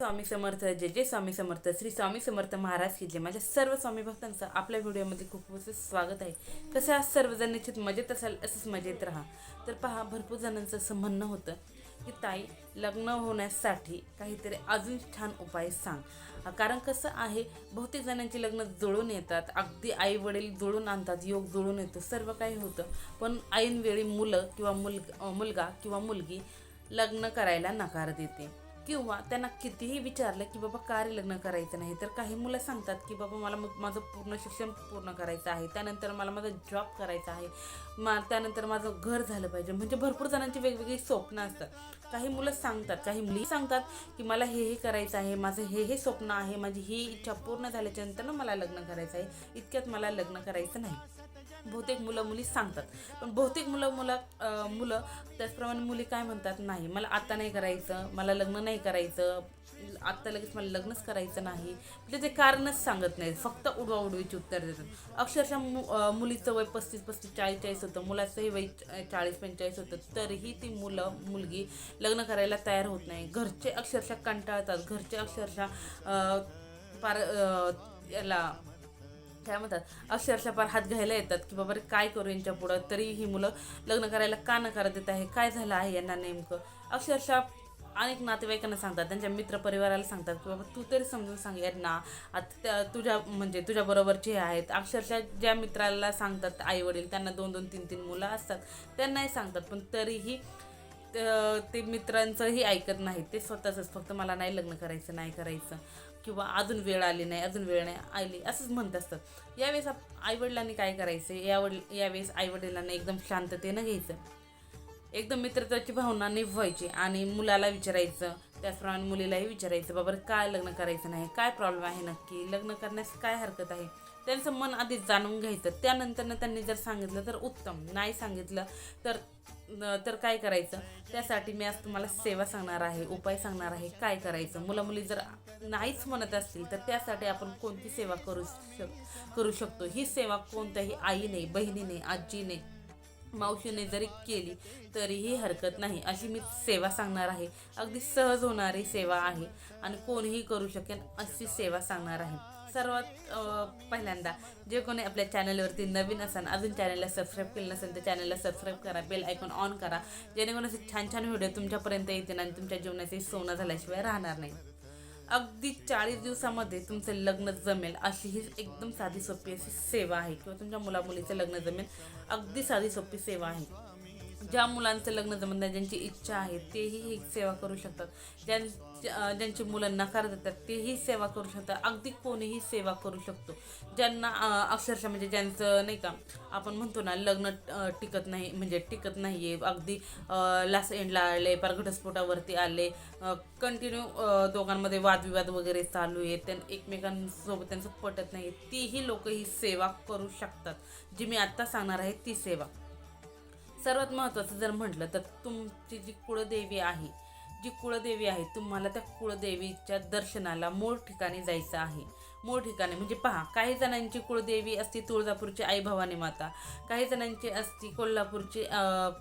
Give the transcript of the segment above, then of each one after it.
स्वामी समर्थ जे जे स्वामी समर्थ श्री स्वामी समर्थ महाराज की माझ्या सर्व स्वामी भक्तांचं आपल्या व्हिडिओमध्ये खूप खूप स्वागत आहे. कसं आज सर्वजण निश्चित मजेत असाल असंच मजेत राहा. तर पहा भरपूर जणांचं असं म्हणणं होतं की ताई लग्न होण्यासाठी काहीतरी अजून छान उपाय सांग. कारण कसं आहे बहुतेक जणांची लग्न जुळून येतात. अगदी आई वडील जुळून आणतात योग जुळून येतो सर्व काही होतं. पण ऐनवेळी मुलं किंवा मुल मुलगा किंवा मुलगी लग्न करायला नकार देते. किंवा त्यांना कितीही विचारलं की बाबा का रे लग्न करायचं नाही तर काही मुलं सांगतात की बाबा मला मग माझं पूर्ण शिक्षण पूर्ण करायचं आहे त्यानंतर मला माझा जॉब करायचा आहे मा त्यानंतर माझं घर झालं पाहिजे. म्हणजे भरपूर जणांची वेगवेगळी स्वप्न असतात. काही मुलं सांगतात काही मुली सांगतात की मला हे हे करायचं आहे माझं हे हे स्वप्न आहे माझी ही इच्छा पूर्ण झाल्याच्यानंतर मला लग्न करायचं आहे. इतक्यात मला लग्न करायचं नाही. बहुतेक मुलं मुली सांगतात. पण बहुतेक मुलं मुलं मुलं त्याचप्रमाणे मुली काय म्हणतात नाही मला आत्ता नाही करायचं मला लग्न नाही करायचं आत्ता लगेच मला लग्नच करायचं नाही. म्हणजे ते कारणच सांगत नाहीत फक्त उडवा उडवीची उत्तर देतात. अक्षरशः मु मुलीचं वय पस्तीस पस्तीस चाळीस चाळीस होतं मुलाचंही वय चाळीस पंचेचाळीस होतं तरीही ती मुलं मुलगी लग्न करायला तयार होत नाही. घरचे अक्षरशः कंटाळतात घरचे अक्षरशः पार याला काय म्हणतात अक्षरशः पार हात घ्यायला येतात की बाबा रे काय करू यांच्या पुढं? तरी ही मुलं लग्न करायला का नकार देत आहे? काय झालं आहे यांना नेमकं? अक्षरशः अनेक नातेवाईकांना सांगतात त्यांच्या मित्रपरिवाराला सांगतात की बाबा तू तरी समजून सांग यांना. आता त्या तुझ्या म्हणजे तुझ्याबरोबरचे हे आहेत अक्षरशः ज्या मित्राला सांगतात आई वडील त्यांना दोन दोन तीन तीन मुलं असतात त्यांनाही सांगतात. पण तरीही ते मित्रांचंही ऐकत नाहीत. ते स्वतःच फक्त मला नाही लग्न करायचं नाही करायचं. किंवा अजून वेळ आली नाही अजून वेळ नाही आली असंच म्हणत असतात. यावेळेस आप आईवडिलांनी काय करायचं? यावड यावेळेस आईवडिलांना एकदम शांततेनं घ्यायचं. एकदम मित्रत्वाची भावना निभवायची आणि मुलाला विचारायचं. त्याचप्रमाणे मुलीलाही विचारायचं बाबा काय लग्न करायचं नाही? काय प्रॉब्लेम आहे नक्की? लग्न करण्यास काय हरकत आहे? त्यांचं मन आधीच जाणून घ्यायचं. त्यानंतरनं त्यांनी जर सांगितलं तर उत्तम. नाही सांगितलं तर तर काय करायचं? त्यासाठी मी आज तुम्हाला सेवा सांगणार आहे उपाय सांगणार आहे. काय करायचं? मुलं मुली जर नाहीच म्हणत असतील तर त्यासाठी आपण कोणती सेवा करू शक करू शकतो? ही सेवा कोणत्याही आईने बहिणीने आजीने मावशीने जरी केली तरीही हरकत नाही. अशी मी सेवा सांगणार आहे. अगदी सहज होणारी सेवा आहे आणि कोणीही करू शकेल अशी सेवा सांगणार आहे. सर्वात पहिल्यांदा. जे कोणी आपल्या चॅनलवरती नवीन असाल अजून चॅनलला सबस्क्राईब केलं नसेल तर चॅनलला सबस्क्राईब करा बेल आयकॉन ऑन करा. जेणेकरून असे छान छान व्हिडिओ तुमच्यापर्यंत येतील आणि तुमच्या जीवनाचे सोनं झाल्याशिवाय राहणार नाही. अगदी चाळीस दिवसामध्ये तुमचं लग्न जमेल अशी ही एकदम साधी सोपी अशी सेवा आहे. किंवा तुमच्या मुलामुलीचं लग्न जमेल अगदी साधी सोपी सेवा आहे. ज्या मुलांचं लग्न जमत नाही ज्यांची इच्छा आहे तेही ही सेवा करू शकतात. ज्यां ज्या- ज्यांची मुलं नकार देतात तेही सेवा करू शकतात. अगदी कोणीही सेवा करू शकतो. ज्यांना अक्षरशः म्हणजे ज्यांचं नाही का आपण म्हणतो ना लग्न टिकत नाही म्हणजे टिकत नाही आहे अगदी लास्ट एंडला आले पार घटस्फोटावरती आले कंटिन्यू दोघांमध्ये वादविवाद वगैरे चालू आहे त्यां एकमेकांसोबत त्यांचं पटत नाही. तीही लोक ही सेवा करू शकतात. जी मी आत्ता सांगणार आहे ती सेवा. सर्वात महत्त्वाचं जर म्हटलं तर तुमची जी कुळदेवी आहे जी कुळदेवी आहे तुम्हाला त्या कुळदेवीच्या दर्शनाला मूळ ठिकाणी जायचं आहे. मूळ ठिकाणी म्हणजे पहा काही जणांची कुळदेवी असती तुळजापूरची आई भवानी माता काही जणांची असती कोल्हापूरची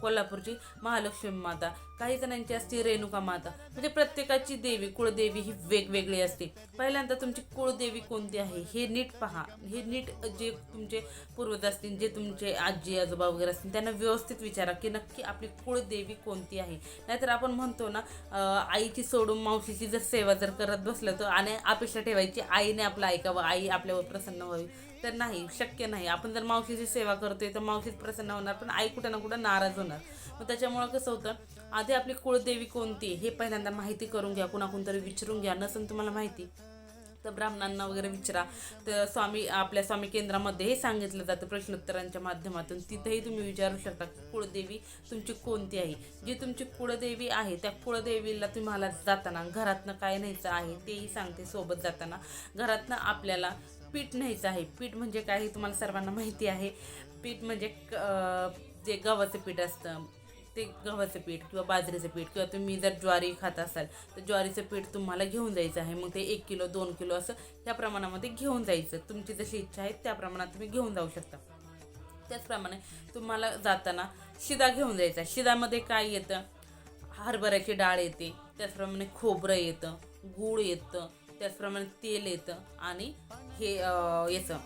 कोल्हापूरची महालक्ष्मी माता काही जणांची असती रेणुका माता. म्हणजे प्रत्येकाची देवी कुळदेवी ही वेगवेगळी असते. पहिल्यांदा तुमची कुळदेवी कोणती आहे? हे नीट पहा. हे नीट जे तुमचे पूर्वज असतील जे तुमचे आजी आजोबा वगैरे असतील त्यांना व्यवस्थित विचारा की नक्की आपली कुळदेवी कोणती आहे. नाहीतर आपण म्हणतो ना आईची सोडून मावशीची जर सेवा जर करत बसलं तर आणि अपेक्षा ठेवायची आईने आपलं ऐकावं आई आपल्यावर प्रसन्न व्हावी? तर नाही शक्य नाही. आपण जर मावशीची सेवा करतोय तर मावशीच प्रसन्न होणार पण आई कुठं ना कुठं नाराज होणार. मग त्याच्यामुळं कसं होतं आधी आपली कुळदेवी कोणती हे पहिल्यांदा माहिती करून घ्या कुणाकून तरी विचारून घ्या. नसेल तुम्हाला माहिती. तर ब्राह्मणांना वगैरे विचारा. तर स्वामी आपल्या स्वामी केंद्रामध्ये हे सांगितलं जातं प्रश्नोत्तरांच्या माध्यमातून. तिथेही तुम्ही विचारू शकता कुळदेवी तुमची कोणती आहे? जी तुमची कुळदेवी आहे त्या कुळदेवीला तुम्हाला जाताना घरातनं काय न्यायचं आहे तेही सांगते सोबत जाताना. घरातनं आपल्याला पीठ न्यायचं आहे. पीठ म्हणजे काय हे तुम्हाला सर्वांना माहिती आहे. पीठ म्हणजे क- जे गव्हाचं पीठ असतं ते गव्हाचं पीठ किंवा बाजरीचं पीठ किंवा तुम्ही जर ज्वारी खात असाल तर ज्वारीचं पीठ तुम्हाला घेऊन जायचं आहे. मग ते एक किलो दोन किलो असं त्या प्रमाणामध्ये घेऊन जायचं. तुमची जशी इच्छा आहे त्या प्रमाणात तुम्ही घेऊन जाऊ शकता. त्याचप्रमाणे तुम्हाला जाताना शिदा घेऊन जायचा. शिदामध्ये काय येतं? हरभऱ्याची डाळ येते त्याचप्रमाणे खोबरं येतं गूळ येतं त्याचप्रमाणे तेल येतं आणि हे याचं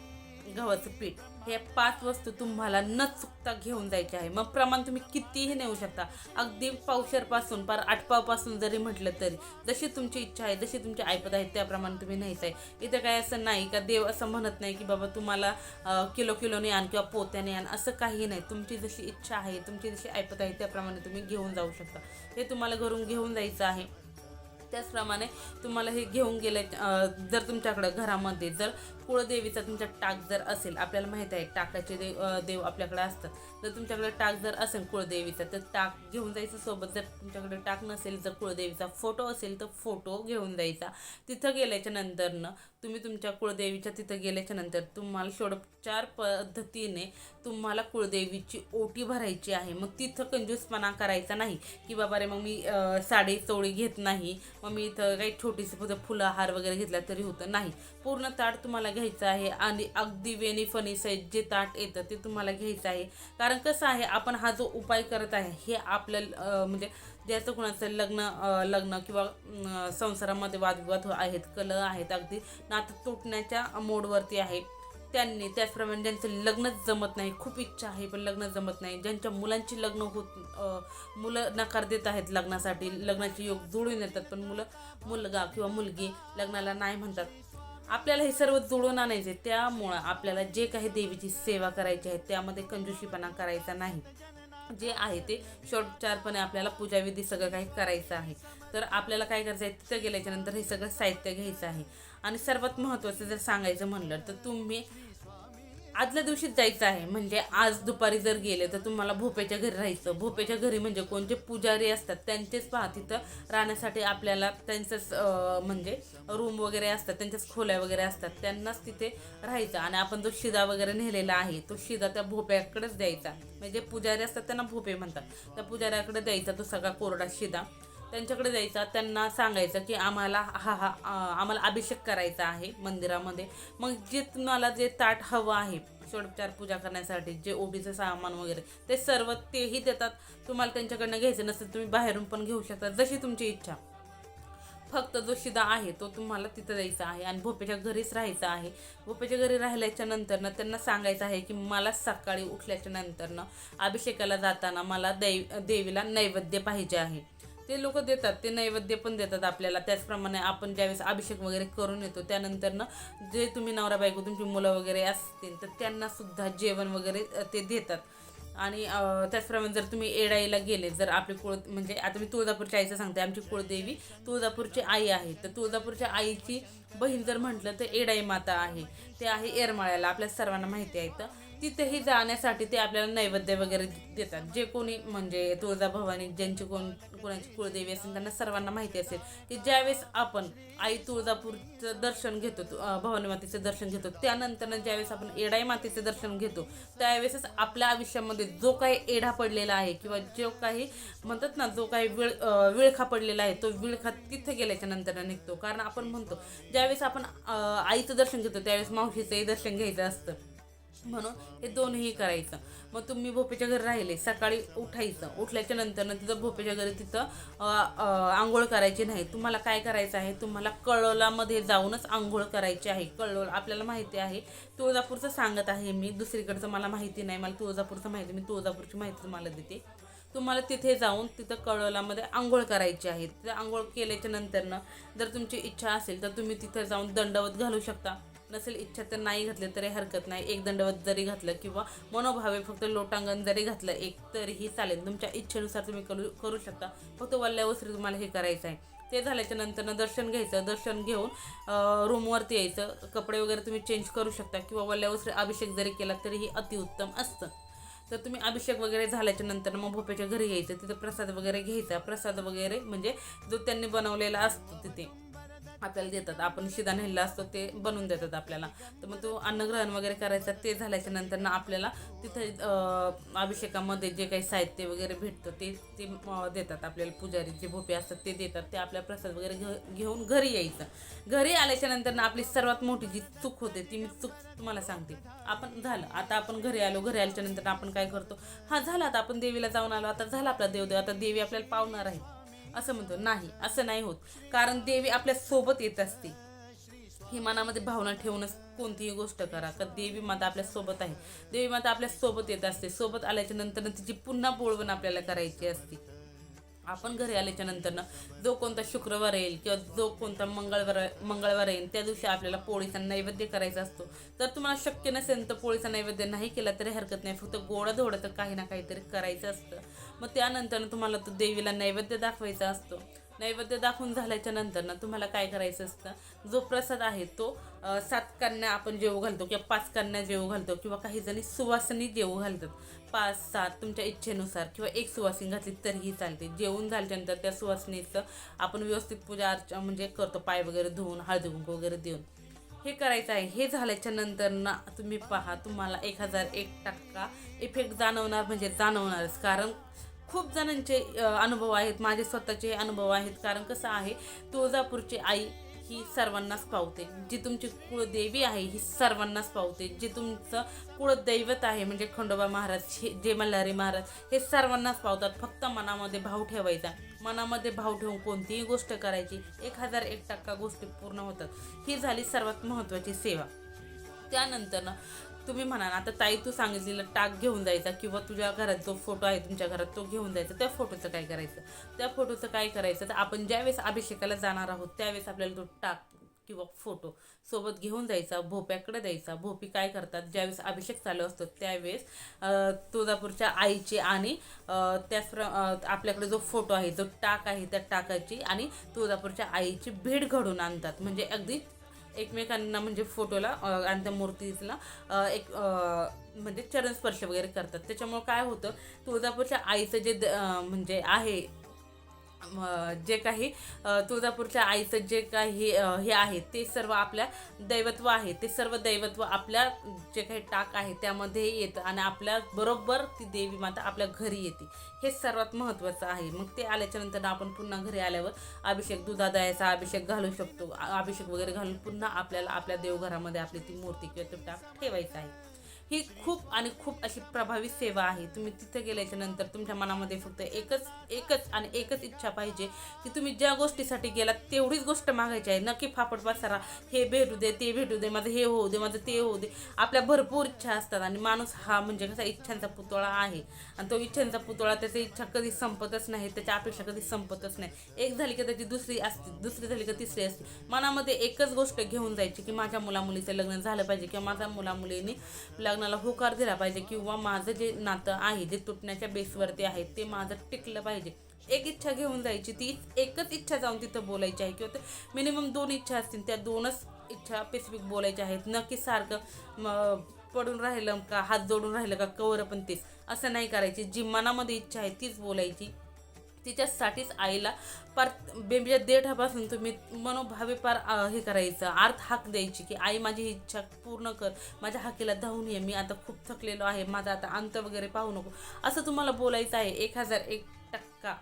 गव्हाचं पीठ. हे पाच वस्तू तुम्हाला न चुकता घेऊन जायचे आहे. मग प्रमाण तुम्ही कितीही नेऊ शकता. अगदी पावशरपासून पार आठपावपासून जरी म्हटलं तरी जशी तुमची इच्छा आहे जशी तुमची ऐपत आहे त्याप्रमाणे तुम्ही न्यायचं आहे. इथं काय असं नाही का देव असं म्हणत नाही की बाबा तुम्हाला किलो किलोने आण किंवा पोत्याने आण असं काही नाही. तुमची जशी इच्छा आहे तुमची जशी ऐपत आहे त्याप्रमाणे तुम्ही घेऊन जाऊ शकता. हे तुम्हाला घरून घेऊन जायचं आहे. त्याचप्रमाणे तुम्हाला हे घेऊन गेले जर तुमच्याकडं घरामध्ये जर कुळदेवीचा तुमच्या टाक जर असेल आपल्याला माहीत आहे टाकाचे देव देव आपल्याकडे असतात. जर तुमच्याकडे टाक जर असेल कुळदेवीचा तर टाक घेऊन जायचं सोबत. जर तुमच्याकडे टाक नसेल जर कुळदेवीचा फोटो असेल तर फोटो घेऊन जायचा. तिथं गेल्याच्या नंतरनं तुम्ही तुमच्या कुळदेवीच्या तिथं गेल्याच्यानंतर तुम्हाला षोडोपचार पद्धतीने तुम्हाला कुळदेवीची ओटी भरायची आहे. मग तिथं कंजूसपणा करायचा नाही की बाबा रे मग मी साडी चोळी घेत नाही मग मी इथं काही छोटीशी फुलं हार वगैरे घेतला तरी होतं नाही. पूर्ण ताट तुम्हाला घ्यायचं आहे आणि अगदी वेणी फणी सहित जे ताट येतं ते तुम्हाला घ्यायचं आहे. कारण कसं आहे आपण हा जो उपाय करत आहे हे आपल्या म्हणजे ज्याचं कुणाचं लग्न लग्न किंवा संसारामध्ये वादविवाद आहेत कल आहेत अगदी नातं तुटण्याच्या मोडवरती आहे. त्यांनी त्याचप्रमाणे ज्यांचं लग्नच जमत नाही खूप इच्छा आहे पण लग्न जमत नाही. ज्यांच्या मुलांची लग्न होत मुलं नकार देत आहेत लग्नासाठी लग्नाचे योग जुळून येतात पण मुलं मुलगा किंवा मुलगी लग्नाला नाही म्हणतात. आपल्याला हे सर्व जुळून आणायचे त्यामुळं आपल्याला जे काही देवीची सेवा करायची आहे त्यामध्ये कंजूशीपणा करायचा नाही. जे आहे ते षोडोपचारपणे आपल्याला पूजाविधी सगळं काही करायचं आहे. तर आपल्याला काय करायचं आहे तिथं गेल्याच्यानंतर हे सगळं साहित्य घ्यायचं आहे. आणि सर्वात महत्त्वाचं जर सांगायचं म्हणलं तर तुम्ही आदल्या दिवशीच जायचं आहे. म्हणजे आज दुपारी जर गेले तर तुम्हाला भोपेच्या घरी राहायचं. भोपेच्या घरी म्हणजे कोणते पुजारी असतात त्यांचेच पहा. तिथं राहण्यासाठी आपल्याला त्यांचंच म्हणजे रूम वगैरे असतात त्यांच्याच खोल्या वगैरे असतात. त्यांनाच तिथे राहायचं. आणि आपण जो शिदा वगैरे नेलेला आहे तो शिदा त्या भोप्याकडेच द्यायचा. म्हणजे पुजारी असतात त्यांना भोपे म्हणतात. त्या पुजाऱ्याकडे द्यायचा तो सगळा कोरडा शिदा. त्यांच्याकडे जायचा त्यांना सांगायचं की आम्हाला हा हा आम्हाला अभिषेक करायचा आहे मंदिरामध्ये. मग जे तुम्हाला जे ताट हवं आहे षोडोपचार पूजा करण्यासाठी जे ओटीचं सामान वगैरे ते सर्व तेही देतात. तुम्हाला त्यांच्याकडनं घ्यायचं नसेल तुम्ही बाहेरून पण घेऊ शकता जशी तुमची इच्छा. फक्त जो शिदा आहे तो तुम्हाला तिथं जायचा आहे आणि भोपेच्या घरीच राहायचा आहे. भोपेच्या घरी राहिल्याच्या नंतरनं त्यांना सांगायचं आहे की मला सकाळी उठल्याच्या नंतरनं अभिषेकाला जाताना मला दै देवीला नैवेद्य पाहिजे आहे. ते लोक देतात ते नैवेद्य पण देतात आपल्याला. त्याचप्रमाणे आपण ज्यावेळेस अभिषेक वगैरे करून येतो त्यानंतरनं जे तुम्ही नवरा बायको तुमची मुलं वगैरे असतील तर त्यांना सुद्धा जेवण वगैरे ते देतात. आणि त्याचप्रमाणे जर तुम्ही एडाईला गेले जर आपली कुळ म्हणजे आता मी तुळजापूरच्या आईचं सांगते आमची कुळदेवी तुळजापूरची आई आहे. तर तुळजापूरच्या आईची बहीण जर म्हटलं तर एडाई माता आहे. ते आहे येरमाळ्याला आपल्या सर्वांना माहिती आहे तर तिथेही जाण्यासाठी ते आपल्याला नैवेद्य वगैरे देतात. जे कोणी म्हणजे तुळजाभवानी ज्यांची कोण कोणाची कुळदेवी असेल त्यांना सर्वांना माहिती असेल की ज्यावेळेस आपण आई तुळजापूरचं दर्शन घेतो भवानी मातेचं दर्शन घेतो त्यानंतर ज्यावेळेस आपण एडाई मातेचं दर्शन घेतो त्यावेळेसच आपल्या आयुष्यामध्ये जो काही एढा पडलेला आहे किंवा जो काही म्हणतात ना जो काही विळ विळखा पडलेला आहे तो विळखा तिथे गेल्याच्यानंतर निघतो. कारण आपण म्हणतो ज्यावेळेस आपण आईचं दर्शन घेतो त्यावेळेस मावशीचंही दर्शन घ्यायचं असतं. म्हणून हे दोन्ही करायचं. मग तुम्ही भोपेच्या घरी राहिले सकाळी उठायचं. उठल्याच्या नंतर तिथं भोपेच्या घरी तिथं आंघोळ करायची नाही. तुम्हाला काय करायचं आहे? तुम्हाला कळोलामध्ये जाऊनच आंघोळ करायची आहे. कळोल आपल्याला माहिती आहे. तुळजापूरचं सांगत आहे मी. दुसरीकडचं मला माहिती नाही. मला तुळजापूरचं माहिती मी तुळजापूरची माहिती तुम्हाला देते. तुम्हाला तिथे जाऊन तिथं कळोलामध्ये आंघोळ करायची आहे. तिथं आंघोळ केल्याच्या नंतरनं जर तुमची इच्छा असेल तर तुम्ही तिथं जाऊन दंडवत घालू शकता. नसेल इच्छा तर नाही घातले तरी हरकत नाही. एक दंडवत जरी घातलं किंवा मनोभावे फक्त लोटांगण जरी घातलं एक तरीही चालेल. तुमच्या इच्छेनुसार तुम्ही करू करू शकता. फक्त वल्ल्यावस्त्री तुम्हाला हे करायचं आहे. ते झाल्याच्या नंतरनं दर्शन घ्यायचं. दर्शन घेऊन रूमवरती यायचं. कपडे वगैरे तुम्ही चेंज करू शकता किंवा वल्ल्यावस्त्री अभिषेक जरी केला तरीही अतिउत्तम असतं. तर तुम्ही अभिषेक वगैरे झाल्याच्यानंतर मग भोप्याच्या घरी यायचं. तिथं प्रसाद वगैरे घ्यायचा. प्रसाद वगैरे म्हणजे जो त्यांनी बनवलेला असतो तिथे. आपल्याला देतात. आपण शिदा नेलेला असतो ते बनवून देतात आपल्याला. तर मग तो अन्नग्रहण वगैरे करायचा ते झाल्याच्यानंतर ना आपल्याला तिथे अभिषेकामध्ये जे काही साहित्य वगैरे भेटतं ते ते देतात. आपल्याला पुजारी जे भोपे असतात ते देतात. ते आपल्या प्रसाद वगैरे घ घेऊन घरी यायचं. घरी आल्याच्यानंतर ना आपली सर्वात मोठी जी चूक होते ती मी चूक तुम्हाला सांगते. आपण झालं. आता आपण घरी आलो घरी आल्याच्यानंतर आपण काय करतो? हा झाला आता आपण देवीला जाऊन आलो. आता झाला आपला देवदेव. आता देवी आपल्याला पावणार आहे. असं म्हणतो नाही असं नाही होत. कारण देवी आपल्यासोबत येत असते. ही मनामध्ये भावना ठेवूनच कोणतीही गोष्ट करा. का देवी माता आपल्यासोबत आहे. देवी माता आपल्यासोबत येत असते. सोबत आल्याच्यानंतर तिची पुन्हा बोलवण आपल्याला करायची असते. आपण घरी आल्याच्यानंतर जो कोणता शुक्रवार येईल किंवा जो कोणता मंगळवार मंगळवार येईल त्या दिवशी आपल्याला पोळीचा नैवेद्य करायचा असतो. तर तुम्हाला शक्य नसेल तर पोळीचा नैवेद्य नाही केला तरी हरकत नाही. फक्त गोडा धोडं तर काही ना काहीतरी करायचं असतं. मग त्यानंतर तुम्हाला तो देवीला नैवेद्य दाखवायचा असतो. नैवेद्य दाखवून झाल्याच्यानंतर ना तुम्हाला काय करायचं असतं? जो प्रसाद आहे तो सात कन्या आपण जेवू घालतो किंवा पाच कन्या जेवू घालतो किंवा काही जणी सुवासिनी जेवू घालतात. पाच सात तुमच्या इच्छेनुसार किंवा एक सुवासिनी घातली तरीही चालते. जेवून झाल्यानंतर त्या सुवासिनीचं आपण व्यवस्थित पूजा अर्चा म्हणजे करतो पाय वगैरे धुवून हळदी कुंकू वगैरे देऊन. हे करायचं आहे. हे झाल्याच्यानंतर ना तुम्ही पहा तुम्हाला एक हजार एक टक्का इफेक्ट जाणवणार म्हणजे जाणवणारच. कारण खूप जणांचे अनुभव आहेत माझे स्वतःचे अनुभव आहेत. कारण कसं आहे तुळजापूरची आई ही सर्वांनाच पावते. जी तुमची कुळदेवी आहे ही सर्वांनाच पावते. जे तुमचं कुळदैवत आहे म्हणजे खंडोबा महाराज हे जे मल्हारी महाराज हे सर्वांनाच पावतात. फक्त मनामध्ये भाव ठेवायचा. मनामध्ये भाव ठेवून कोणतीही गोष्ट करायची एक हजार एक टक्का गोष्टी पूर्ण होतात. ही झाली सर्वात महत्त्वाची सेवा. त्यानंतर ना तुम्ही म्हणा आता ताई तू सांगितलेलं टाक घेऊन जायचा किंवा तुझ्या घरात जो फोटो आहे तुमच्या घरात तो घेऊन जायचा. त्या फोटोचं काय करायचं? त्या फोटोचं काय करायचं? तर आपण ज्यावेळेस अभिषेकाला जाणार आहोत त्यावेळेस आपल्याला तो टाक किंवा फोटो सोबत घेऊन जायचा भोप्याकडे द्यायचा. भोपी काय करतात? ज्यावेळेस अभिषेक चालू असतो त्यावेळेस तुळजापूरच्या आईची आणि अं, आपल्याकडे जो फोटो आहे जो टाक आहे त्या टाकाची आणि तुळजापूरच्या आईची भेट घडून आणतात. म्हणजे अगदी एकमेकांना म्हणजे फोटोला आणि त्या मूर्तीला एक म्हणजे चरण स्पर्श वगैरे करतात. त्याच्यामुळे काय होतं तुळजापूरच्या आईचं जे द- म्हणजे आहे जे काही तुळजापूरच्या आईचं जे काही हे आहे ते सर्व आपल्या दैवत्व आहे. ते सर्व दैवत्व आपल्या जे काही टाक आहे त्यामध्ये येतं आणि आपल्या बरोबर ती देवी माता आपल्या घरी येते. हे सर्वात महत्त्वाचं आहे. मग ते आल्याच्यानंतर आपण पुन्हा घरी आल्यावर अभिषेक दुधादयाचा अभिषेक घालू शकतो. अभिषेक वगैरे घालून पुन्हा आपल्याला आपल्या देवघरामध्ये आपली ती मूर्ती किंवा तो टाक ठेवायचा आहे. ही खूप आणि खूप अशी प्रभावी सेवा आहे. तुम्ही तिथे गेल्याच्यानंतर तुमच्या मनामध्ये फक्त एकच एकच आणि एकच इच्छा पाहिजे की तुम्ही ज्या गोष्टीसाठी गेलात तेवढीच गोष्ट मागायची आहे. नक्की फापट पसारा हे भेटू दे ते भेटू दे माझं हे होऊ दे माझं ते होऊ दे. आपल्या भरपूर इच्छा असतात आणि माणूस हा म्हणजे कसा इच्छांचा पुतळा आहे. आणि तो इच्छांचा पुतळा त्याची इच्छा कधी संपतच नाही त्याच्या अपेक्षा कधी संपतच नाही. एक झाली की त्याची दुसरी असते दुसरी झाली की तिसरी असते. मनामध्ये एकच गोष्ट घेऊन जायची की माझ्या मुलामुलीचं लग्न झालं पाहिजे किंवा माझ्या मुलामुलीने लग्नाला होकार दिला पाहिजे किंवा माझं जे नातं आहे जे तुटण्याच्या बेसवरती आहे ते माझं टिकलं पाहिजे. एक इच्छा घेऊन जायची ती एकच इच्छा जाऊन तिथं बोलायची आहे. किंवा मिनिमम दोन इच्छा असतील त्या दोनच इच्छा स्पेसिफिक बोलायच्या आहेत. नक्की सारखं पडून राहिलं का हात जोडून राहिलं का कवर पण तेच. असं नाही करायची. जी मनामध्ये इच्छा आहे तीच बोलायची. तिच्यासाठीच आईला पार बेबीच्या देठापासून तुम्ही मनोभावे पार हे करायचं. अर्थ हाक द्यायची की आई माझी इच्छा पूर्ण कर. माझ्या हाकेला धावून ये. मी आता खूप थकलेलो आहे. माझा आता अंत वगैरे पाहू नको. असं तुम्हाला बोलायचं आहे. एक हजार एक टक्का.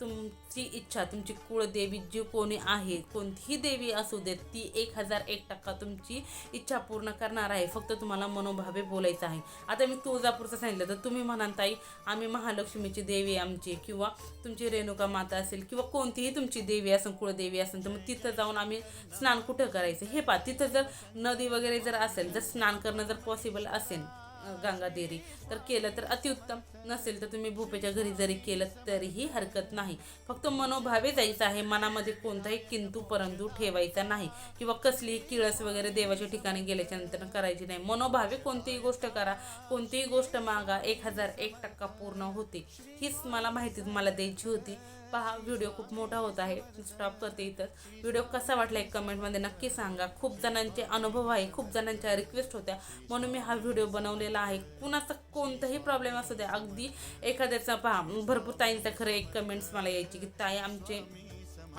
तुमची इच्छा तुमची कुळदेवी जी कोणी आहे कोणतीही देवी असू देत ती एक हजार एक टक्का तुमची इच्छा पूर्ण करणार आहे. फक्त तुम्हाला मनोभावे बोलायचं आहे. आता मी तुळजापूरचं सांगितलं तर तुम्ही म्हणाल ताई आम्ही महालक्ष्मीची देवी आमची किंवा तुमची रेणुका माता असेल किंवा कोणतीही तुमची देवी असेल कुळदेवी असेल तर मग तिथं जाऊन आम्ही स्नान कुठं करायचं? हे पा तिथं जर नदी वगैरे जर असेल जर स्नान करणं जर पॉसिबल असेल गंगा देरी तर केलं तर अतिउत्तम. नसेल तर तुम्ही भोपेच्या घरी जरी केलं तरीही हरकत नाही. फक्त मनोभावे जायचं आहे. मनामध्ये कोणताही किंतू परंतु ठेवायचा नाही. किंवा कसलीही किळस वगैरे देवाच्या ठिकाणी गेल्याच्यानंतर करायची नाही. मनोभावे कोणतीही गोष्ट करा. कोणतीही गोष्ट मागा. एक हजार एक टक्का पूर्ण होते. हीच मला माहिती मला द्यायची होती. पहा व्हिडिओ खूप मोठा होत आहे. स्टॉप करते इथं. व्हिडिओ कसा वाटला एक कमेंटमध्ये नक्की सांगा. खूप जणांचे अनुभव आहे खूप जणांच्या रिक्वेस्ट होत्या. म्हणून मी हा व्हिडिओ बनवलेला आहे. कुणाचा कोणताही प्रॉब्लेम असू द्या अगदी एखाद्याचा पहा भरपूर ताईंचा खरं एक कमेंट्स मला यायची की ताई आमचे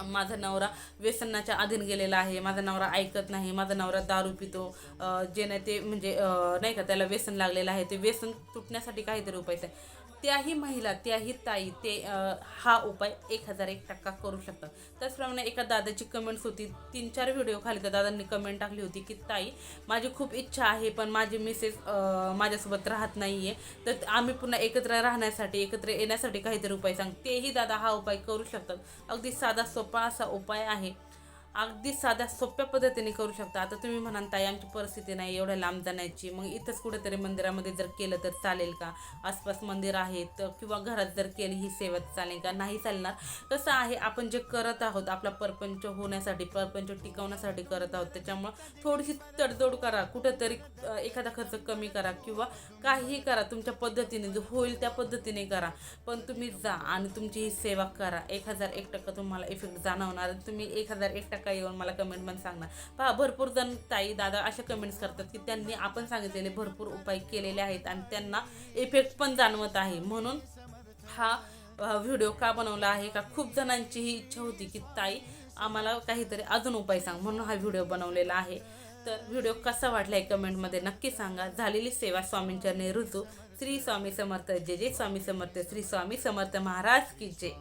माझा नवरा व्यसनाच्या अधीन गेलेला आहे. माझा नवरा ऐकत नाही. माझा नवरा दारू पितो. जे नाही ते म्हणजे नाही का त्याला व्यसन लागलेलं आहे. ते व्यसन तुटण्यासाठी काहीतरी उपाय आहे. त्याही महिला त्याही ताई ते हा उपाय एक हजार एक टक्का करू शकतात. त्याचप्रमाणे एका दादाची कमेंट्स होती. तीन चार व्हिडिओ खाली त्या दादांनी कमेंट टाकली होती की ताई माझी खूप इच्छा आहे पण माझी मिसेस माझ्यासोबत राहत नाही आहे तर आम्ही पुन्हा एकत्र राहण्यासाठी एकत्र येण्यासाठी काहीतरी उपाय सांग. तेही दादा हा उपाय करू शकतात. अगदी साधा सोपा असा उपाय आहे. अगदी साध्या सोप्या पद्धतीने करू शकता. आता तुम्ही म्हणाल ताई आमची परिस्थिती नाही एवढ्या लांब जाण्याची. मग इथंच कुठेतरी मंदिरामध्ये जर केलं तर चालेल का? आसपास मंदिर आहेत किंवा घरात जर केली ही सेवा चालेल का? नाही चालणार. कसं आहे आपण जे करत आहोत आपला परपंच होण्यासाठी परपंच टिकवण्यासाठी करत आहोत. त्याच्यामुळं थोडीशी तडजोड करा. कुठंतरी एखादा खर्च कमी करा किंवा काहीही करा. तुमच्या पद्धतीने जो होईल त्या पद्धतीने करा. पण तुम्ही जा आणि तुमची ही सेवा करा. एक हजार एक टक्का तुम्हाला इफेक्ट जाणवणार. तुम्ही एक हजार एक टक्का येऊन मला कमेंटमध्ये सांगणार. पहा भरपूर जण ताई दादा अशा कमेंट्स करतात की त्यांनी आपण सांगितलेले भरपूर उपाय केलेले आहेत आणि त्यांना इफेक्ट पण जाणवत आहे. म्हणून हा व्हिडिओ का बनवला आहे का खूप जणांची ही इच्छा होती की ताई आम्हाला काहीतरी अजून उपाय सांग म्हणून हा व्हिडिओ बनवलेला आहे. तर व्हिडिओ कसा वाटला आहे कमेंटमध्ये नक्की सांगा. झालेली सेवा स्वामींच्या रुजू. श्री स्वामी समर्थ. जे जे स्वामी समर्थ. श्री स्वामी समर्थ महाराज की जय.